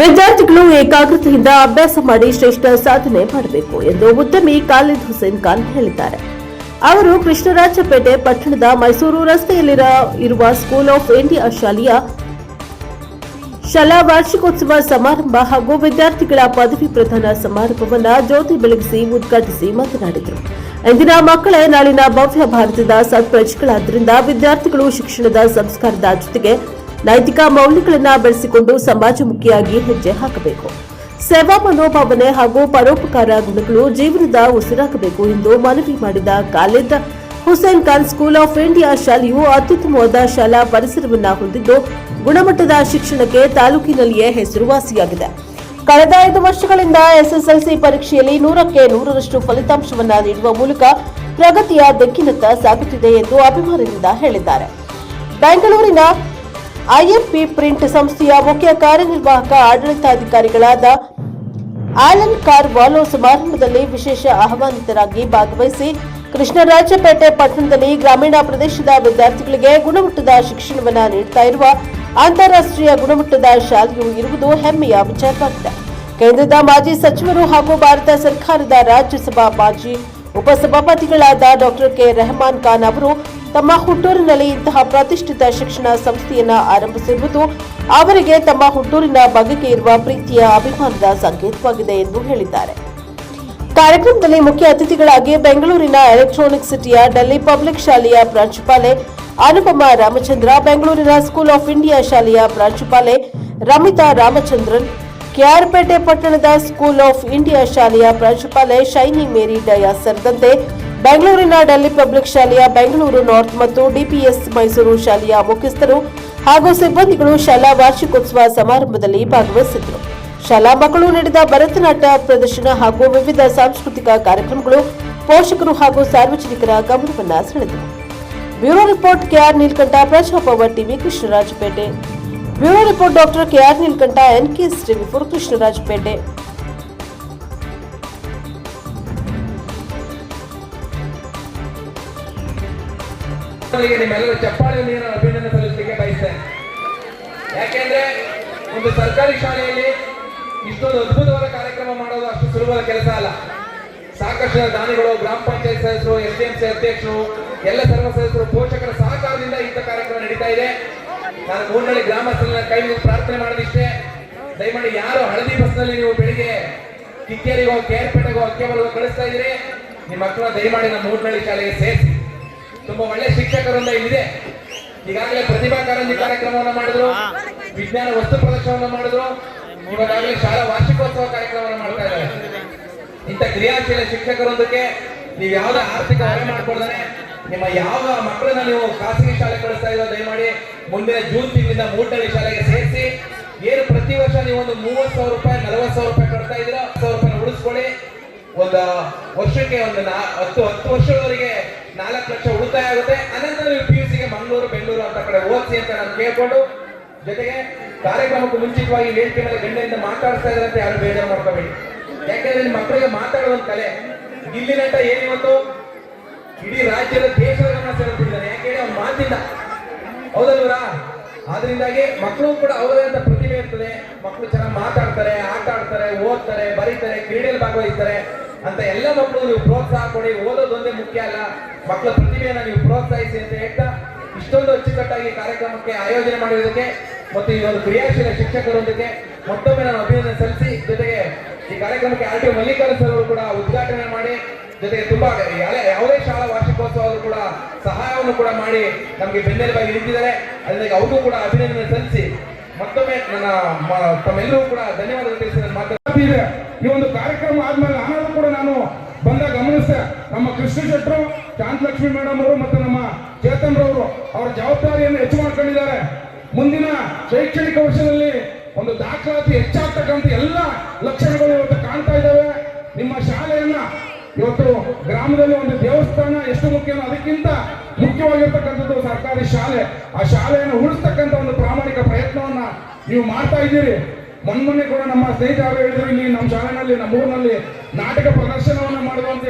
ವಿದ್ಯಾರ್ಥಿಗಳು ಏಕಾಗ್ರತೆಯಿಂದ ಅಭ್ಯಾಸ ಮಾಡಿ ಶ್ರೇಷ್ಠ ಸಾಧನೆ ಮಾಡಬೇಕು ಎಂದು ಉದ್ಯಮಿ ಖಾಲಿದ್ ಹುಸೇನ್ ಖಾನ್ ಹೇಳಿದ್ದಾರೆ. ಅವರು ಕೃಷ್ಣರಾಜಪೇಟೆ ಪಟ್ಟಣದ ಮೈಸೂರು ರಸ್ತೆಯಲ್ಲಿರ ಇರುವ ಸ್ಕೂಲ್ ಆಫ್ ಇಂಡಿಯಾ ಶಾಲೆಯ ಶಾಲಾ ವಾರ್ಷಿಕೋತ್ಸವ ಸಮಾರಂಭ ಹಾಗೂ ವಿದ್ಯಾರ್ಥಿಗಳ ಪದವಿ ಪ್ರದಾನ ಸಮಾರಂಭವನ್ನು ಜ್ಯೋತಿ ಬೆಳಗಿಸಿ ಉದ್ಘಾಟಿಸಿ ಮಾತನಾಡಿದರು. ಇಂದಿನ ಮಕ್ಕಳೇ ನಾಳಿನ ಭವ್ಯ ಭಾರತದ ಸತ್ಪ್ರಜೆಗಳಾದ್ದರಿಂದ ವಿದ್ಯಾರ್ಥಿಗಳು ಶಿಕ್ಷಣದ ಸಂಸ್ಕಾರದ ಜೊತೆಗೆ ನೈತಿಕ ಮೌಲ್ಯಗಳನ್ನು ಬೆಳೆಸಿಕೊಂಡು ಸಮಾಜಮುಖಿಯಾಗಿ ಹೆಜ್ಜೆ ಹಾಕಬೇಕು. ಸೇವಾ ಮನೋಭಾವನೆ ಹಾಗೂ ಪರೋಪಕಾರ ಗುಣಗಳು ಜೀವನದ ಉಸಿರಾಗಬೇಕು ಎಂದು ಮನವಿ ಮಾಡಿದ Khalid Hussain Khan school of India ಶಾಲೆಯು ಅತ್ಯುತ್ತಮವಾದ ಶಾಲಾ ಪರಿಸರವನ್ನ ಹೊಂದಿದ್ದು, ಗುಣಮಟ್ಟದ ಶಿಕ್ಷಣಕ್ಕೆ ತಾಲೂಕಿನಲ್ಲಿಯೇ ಹೆಸರುವಾಸಿಯಾಗಿದೆ. ಕಳೆದ ಐದು ವರ್ಷಗಳಿಂದ ಎಸ್ಎಸ್ಎಲ್ಸಿ ಪರೀಕ್ಷೆಯಲ್ಲಿ ನೂರಕ್ಕೆ ನೂರರಷ್ಟು ಫಲಿತಾಂಶವನ್ನ ನೀಡುವ ಮೂಲಕ ಪ್ರಗತಿಯ ದಿಕ್ಕಿನತ್ತ ಸಾಗುತ್ತಿದೆ ಎಂದು ಅಭಿಮಾನದಿಂದ ಹೇಳಿದ್ದಾರೆ. ಬೆಂಗಳೂರಿನ ಐಎಂಪಿ ಪ್ರಿಂಟ್ ಸಂಸ್ಥೆಯ ಮುಖ್ಯ ಕಾರ್ಯನಿರ್ವಾಹಕ ಆಡಳಿತಾಧಿಕಾರಿಗಳಾದ ಆಲನ್ ಕಾರ್ ವಾಲೋ ಸಮಾರಂಭದಲ್ಲಿ ವಿಶೇಷ ಆಹ್ವಾನಿತರಾಗಿ ಭಾಗವಹಿಸಿ ಕೃಷ್ಣರಾಜಪೇಟೆ ಪಟ್ಟಣದಲ್ಲಿ ಗ್ರಾಮೀಣ ಪ್ರದೇಶದ ವಿದ್ಯಾರ್ಥಿಗಳಿಗೆ ಗುಣಮಟ್ಟದ ಶಿಕ್ಷಣವನ್ನು ನೀಡುತ್ತಾ ಇರುವ ಅಂತಾರಾಷ್ಟ್ರೀಯ ಗುಣಮಟ್ಟದ ಶಾಲೆಯು ಇರುವುದು ಹೆಮ್ಮೆಯ ವಿಚಾರವಾಗಿದೆ. ಕೇಂದ್ರದ ಮಾಜಿ ಸಚಿವರು ಹಾಗೂ ಭಾರತ ಸರ್ಕಾರದ ರಾಜ್ಯಸಭಾ ಮಾಜಿ ಉಪಸಭಾಪತಿಗಳಾದ ಡಾಕ್ಟರ್ ಕೆ. ರೆಹಮಾನ್ ಖಾನ್ ಅವರು ತಮ್ಮ ಹುಟ್ಟೂರಿನಲ್ಲಿ ಇಂತಹ ಪ್ರತಿಷ್ಠಿತ ಶಿಕ್ಷಣ ಸಂಸ್ಥೆಯನ್ನ ಆರಂಭಿಸಿರುವುದು ಅವರಿಗೆ ತಮ್ಮ ಹುಟ್ಟೂರಿನ ಬಗೆಗೆ ಇರುವ ಪ್ರೀತಿಯ ಅಭಿಮಾನದ ಸಂಕೇತವಾಗಿದೆ ಎಂದು ಹೇಳಿದ್ದಾರೆ. ಕಾರ್ಯಕ್ರಮದಲ್ಲಿ ಮುಖ್ಯ ಅತಿಥಿಗಳಾಗಿ ಬೆಂಗಳೂರಿನ ಎಲೆಕ್ಟ್ರಾನಿಕ್ ಸಿಟಿಯ ಡೆಲ್ಲಿ ಪಬ್ಲಿಕ್ ಶಾಲೆಯ ಪ್ರಾಂಶುಪಾಲೆ ಅನುಪಮ ರಾಮಚಂದ್ರ, ಬೆಂಗಳೂರಿನ ಸ್ಕೂಲ್ ಆಫ್ ಇಂಡಿಯಾ ಶಾಲೆಯ ಪ್ರಾಂಶುಪಾಲೆ ರಮಿತಾ ರಾಮಚಂದ್ರನ್, ಕೆಆರ್ಪೇಟೆ ಪಟ್ಟಣದ ಸ್ಕೂಲ್ ಆಫ್ ಇಂಡಿಯಾ ಶಾಲೆಯ ಪ್ರಾಂಶುಪಾಲೆ ಶೈನಿ ಮೇರಿ ಡಯಾ ಸೇರಿದಂತೆ ಬೆಂಗಳೂರಿನ ಡೆಲ್ಲಿ ಪಬ್ಲಿಕ್ ಶಾಲೆಯ ಬೆಂಗಳೂರು ನಾರ್ತ್ ಮತ್ತು ಡಿಪಿಎಸ್ ಮೈಸೂರು ಶಾಲೆಯ ಮುಖ್ಯಸ್ಥರು ಹಾಗೂ ಸಿಬ್ಬಂದಿಗಳು ಶಾಲಾ ವಾರ್ಷಿಕೋತ್ಸವ ಸಮಾರಂಭದಲ್ಲಿ ಭಾಗವಹಿಸಿದ್ದರು. ಶಾಲಾ ಮಕ್ಕಳು ನೀಡಿದ ಭರತನಾಟ್ಯ ಪ್ರದರ್ಶನ ಹಾಗೂ ವಿವಿಧ ಸಾಂಸ್ಕೃತಿಕ ಕಾರ್ಯಕ್ರಮಗಳು ಪೋಷಕರು ಹಾಗೂ ಸಾರ್ವಜನಿಕರ ಗಮನವನ್ನು ಸೆಳೆದವು. Bureau report KR Neelkanth Praja power TV, Krishnarajpet. Bureau report doctor KR Neelkanth NKS TV four Krishnarajpet. ಅವರಿಗೆ ನಿಮ್ಮೆಲ್ಲರೂ ಚಪ್ಪಾಳೆ ನಾನು ಅಭಿನಂದನೆ ಸಲ್ಲಿಸಲಿಕ್ಕೆ ಬಯಸ್ತೇನೆ. ಯಾಕೆಂದ್ರೆ ಒಂದು ಸರ್ಕಾರಿ ಶಾಲೆಯಲ್ಲಿ ಇಷ್ಟೊಂದು ಅದ್ಭುತವಾದ ಕಾರ್ಯಕ್ರಮ ಮಾಡೋದು ಅಷ್ಟು ಸುಲಭದ ಕೆಲಸ ಅಲ್ಲ. ಸಾಕಷ್ಟು ದಾನಿಗಳು, ಗ್ರಾಮ ಪಂಚಾಯತ್ ಸದಸ್ಯರು ಎಸ್ ಡಿ ಎಂ ಸಿ ಅಧ್ಯಕ್ಷರು, ಎಲ್ಲ ಸರ್ವ ಸದಸ್ಯರು, ಪೋಷಕರ ಸಹಕಾರದಿಂದ ಇಂಥ ಕಾರ್ಯಕ್ರಮ ನಡೀತಾ ಇದೆ. ನಾನು ಮೂರ್ನಳ್ಳಿ ಗ್ರಾಮಸ್ಥರನ್ನ ಕೈ ಪ್ರಾರ್ಥನೆ ಮಾಡೋದಿಷ್ಟೇ. ದಯಮಾಡಿ ಯಾರು ಹಳದಿ ಬಸ್ನಲ್ಲಿ ನೀವು ಬೆಳಿಗ್ಗೆ ಕಿಕ್ಕೇರಿಗೋ ಕೇರ್ಪೇಟೆಗೋ ಅಕ್ಕೆಬಲ್ಗೋ ಕಳಿಸ್ತಾ ಇದ್ದೀರಿ, ನಿಮ್ಮ ಮಕ್ಕಳ ದಯಮಾಡಿ ನಮ್ಮ ಮೂರ್ನಳ್ಳಿ ಶಾಲೆಗೆ ಸೇರಿಸಿ. ತುಂಬಾ ಒಳ್ಳೆ ಶಿಕ್ಷಕರಿಂದ ಇಲ್ಲಿದೆ. ಈಗಾಗಲೇ ಪ್ರತಿಭಾ ಕಾರಂಜಿ ಕಾರ್ಯಕ್ರಮವನ್ನು ಮಾಡಿದ್ರು. ವಿಜ್ಞಾನ ವಸ್ತು ಪ್ರದರ್ಶನವನ್ನು ಮಾಡಿದ್ರು. ಇವಾಗಲೇ ಶಾಲಾ ವಾರ್ಷಿಕೋತ್ಸವ ಕಾರ್ಯಕ್ರಮವನ್ನು ಮಾಡ್ತಾ ಇದ್ದಾರೆ. ಇಂಥ ಕ್ರಿಯಾಶೀಲ ಶಿಕ್ಷಕರೊಂದಕ್ಕೆ ನೀವು ಯಾವುದೇ ಆರ್ಥಿಕ ಹೊರೆ ಮಾಡ್ಕೊಳ್ದಾನೆ ನಿಮ್ಮ ಯಾವ ಮಕ್ಕಳನ್ನ ನೀವು ಖಾಸಗಿ ಶಾಲೆ ಕಳಿಸ್ತಾ ಇರೋ ದಯಮಾಡಿ ಮುಂದಿನ ಜೂನ್ ತಿಂಗಳಿಂದ ಮೂರನೇ ಶಾಲೆಗೆ ಸೇರಿಸಿ ಏನು ಪ್ರತಿ ವರ್ಷ ನೀವು ಒಂದು ಮೂವತ್ತು ಸಾವಿರ ರೂಪಾಯಿ ನಲವತ್ತು ಸಾವಿರ ರೂಪಾಯಿ ಕಟ್ತಾ ಇದ್ದೀರಾ ಹತ್ತು ಸಾವಿರ ರೂಪಾಯಿ ಉಳಿಸ್ಕೊಳ್ಳಿ. ಒಂದು ವರ್ಷಕ್ಕೆ ಒಂದು ನಾ- ಹತ್ತು ಹತ್ತು ವರ್ಷದವರೆಗೆ ನಾಲ್ಕು ಲಕ್ಷ ಉಳಿತಾಯ ಆಗುತ್ತೆ. ಅನಂತರ ನೀವು ಪಿ ಯು ಸಿಗೆ ಮಂಗಳೂರು, ಬೆಂಗಳೂರು ಅಂತ ಕಡೆ ಓದಿಸಿ ಅಂತ ನಾನು ಕೇಳ್ಕೊಂಡು ಜೊತೆಗೆ ಕಾರ್ಯಕ್ರಮಕ್ಕೆ ಮುಂಚಿತವಾಗಿ ವೇದಿಕೆ ಮೇಲೆ ಗಂಡೆಯಿಂದ ಮಾತಾಡ್ತಾ ಇದ್ದಾರೆ ಅಂತ ಯಾರು ಬೇಜಾರು ಮಾಡ್ಕೋಬೇಡಿ. ಯಾಕೆಂದ್ರೆ ಮಕ್ಕಳಿಗೆ ಮಾತಾಡೋ ಒಂದು ಕಲೆ. ನಟ ಏನಿವತ್ತು ಇಡೀ ರಾಜ್ಯದ ದೇಶದ ಗಮನ ಸೆಳೆದಿದ್ದಾನೆ ಯಾಕೆ ಹೇಳಿ ಅವ್ನು ಮಾತಿಲ್ಲ ಹೌದಲ್ವರಾ ಆದ್ರಿಂದಾಗಿ ಮಕ್ಕಳು ಕೂಡ ಅವರೇ ಅಂತ ಪ್ರತಿಭೆ ಇರ್ತದೆ. ಮಕ್ಕಳು ಚೆನ್ನಾಗಿ ಮಾತಾಡ್ತಾರೆ, ಆಟ ಆಡ್ತಾರೆ. ಓದ್ತಾರೆ, ಬರೀತಾರೆ, ಕ್ರೀಡೆಯಲ್ಲಿ ಭಾಗವಹಿಸ್ತಾರೆ ಅಂತ ಎಲ್ಲ ಮಕ್ಕಳು ನೀವು ಪ್ರೋತ್ಸಾಹ ಕೊಡಿ. ಓದೋದೊಂದೇ ಮುಖ್ಯ ಅಲ್ಲ. ಮಕ್ಕಳ ಪ್ರತಿಭೆಯನ್ನು ನೀವು ಪ್ರೋತ್ಸಾಹಿಸಿ ಅಂತ ಹೇಳ್ತಾ ಇಷ್ಟೊಂದು ಅಚ್ಚುಕಟ್ಟಾಗಿ ಕಾರ್ಯಕ್ರಮಕ್ಕೆ ಆಯೋಜನೆ ಮಾಡಿರೋದಕ್ಕೆ ಮತ್ತು ಈ ಒಂದು ಕ್ರಿಯಾಶೀಲ ಶಿಕ್ಷಕರೊಂದಿಗೆ ಮತ್ತೊಮ್ಮೆ ನಾನು ಅಭಿನಂದನೆ ಸಲ್ಲಿಸಿ, ಜೊತೆಗೆ ಈ ಕಾರ್ಯಕ್ರಮಕ್ಕೆ ಆರ್ ಟಿ ಮಲ್ಲಿಕಾರ್ಜುನ್ ಸರ್ ಅವರು ಕೂಡ ಉದ್ಘಾಟನೆ ಮಾಡಿ, ಜೊತೆಗೆ ತುಂಬಾ ಯಾವುದೇ ಶಾಲಾ ವಾರ್ಷಿಕೋತ್ಸವ ಕೂಡ ಸಹಾಯವನ್ನು ಕೂಡ ಮಾಡಿ ನಮಗೆ ಬೆನ್ನೆಲುಬಾಗಿ ನಿಂತಿದ್ದಾರೆ. ಅದಕ್ಕೆ ಅವ್ರಿಗೂ ಕೂಡ ಅಭಿನಂದನೆ ಸಲ್ಲಿಸಿ. ಮತ್ತೊಮ್ಮೆ ನನ್ನ ತಮ್ಮೆಲ್ಲರೂ ಕೂಡ ಧನ್ಯವಾದಗಳು ತಿಳಿಸಿ ನನ್ನ ಮಾತು ಈ ಒಂದು ಕಾರ್ಯಕ್ರಮ ಆದ್ಮೇಲೆ ನಾನು ಕೂಡ ನಾನು ಬಂದ ಗಮನಿಸಿದೆ. ನಮ್ಮ ಕೃಷ್ಣ ಶೆಟ್ಟರು ಶಾಂತಲಕ್ಷ್ಮಿ ಮೇಡಮ್ ಅವರು ಮತ್ತು ನಮ್ಮ ಚೇತನ್ ರವರು ಅವರ ಜವಾಬ್ದಾರಿಯನ್ನು ಹೆಚ್ಚು ಮಾಡ್ಕೊಂಡಿದ್ದಾರೆ. ಮುಂದಿನ ಶೈಕ್ಷಣಿಕ ವರ್ಷದಲ್ಲಿ ಒಂದು ದಾಖಲಾತಿ ಹೆಚ್ಚಾಗ್ತಕ್ಕಂಥ ಎಲ್ಲ ಲಕ್ಷಣಗಳು ಇವತ್ತು ಕಾಣ್ತಾ ಇದ್ದಾವೆ. ನಿಮ್ಮ ಶಾಲೆಯನ್ನ ಇವತ್ತು ಗ್ರಾಮದಲ್ಲಿ ಒಂದು ದೇವಸ್ಥಾನ ಎಷ್ಟು ಮುಖ್ಯನೋ ಅದಕ್ಕಿಂತ ಮುಖ್ಯವಾಗಿರ್ತಕ್ಕಂಥದ್ದು ಸರ್ಕಾರಿ ಶಾಲೆ. ಆ ಶಾಲೆಯನ್ನು ಉಳಿಸ್ತಕ್ಕಂಥ ಒಂದು ಪ್ರಾಮಾಣಿಕ ಪ್ರಯತ್ನವನ್ನ ನೀವು ಮಾಡ್ತಾ ಇದ್ದೀರಿ. ಮೊನ್ನೆ ಕೂಡ ನಮ್ಮ ಸ್ನೇಹಿತರು ಹೇಳಿದ್ರು, ಇಲ್ಲಿ ನಮ್ಮ ಶಾಲೆನಲ್ಲಿ, ನಮ್ಮ ಊರಿನಲ್ಲಿ ನಾಟಕ ಪ್ರದರ್ಶನವನ್ನ ಮಾಡುವಂತ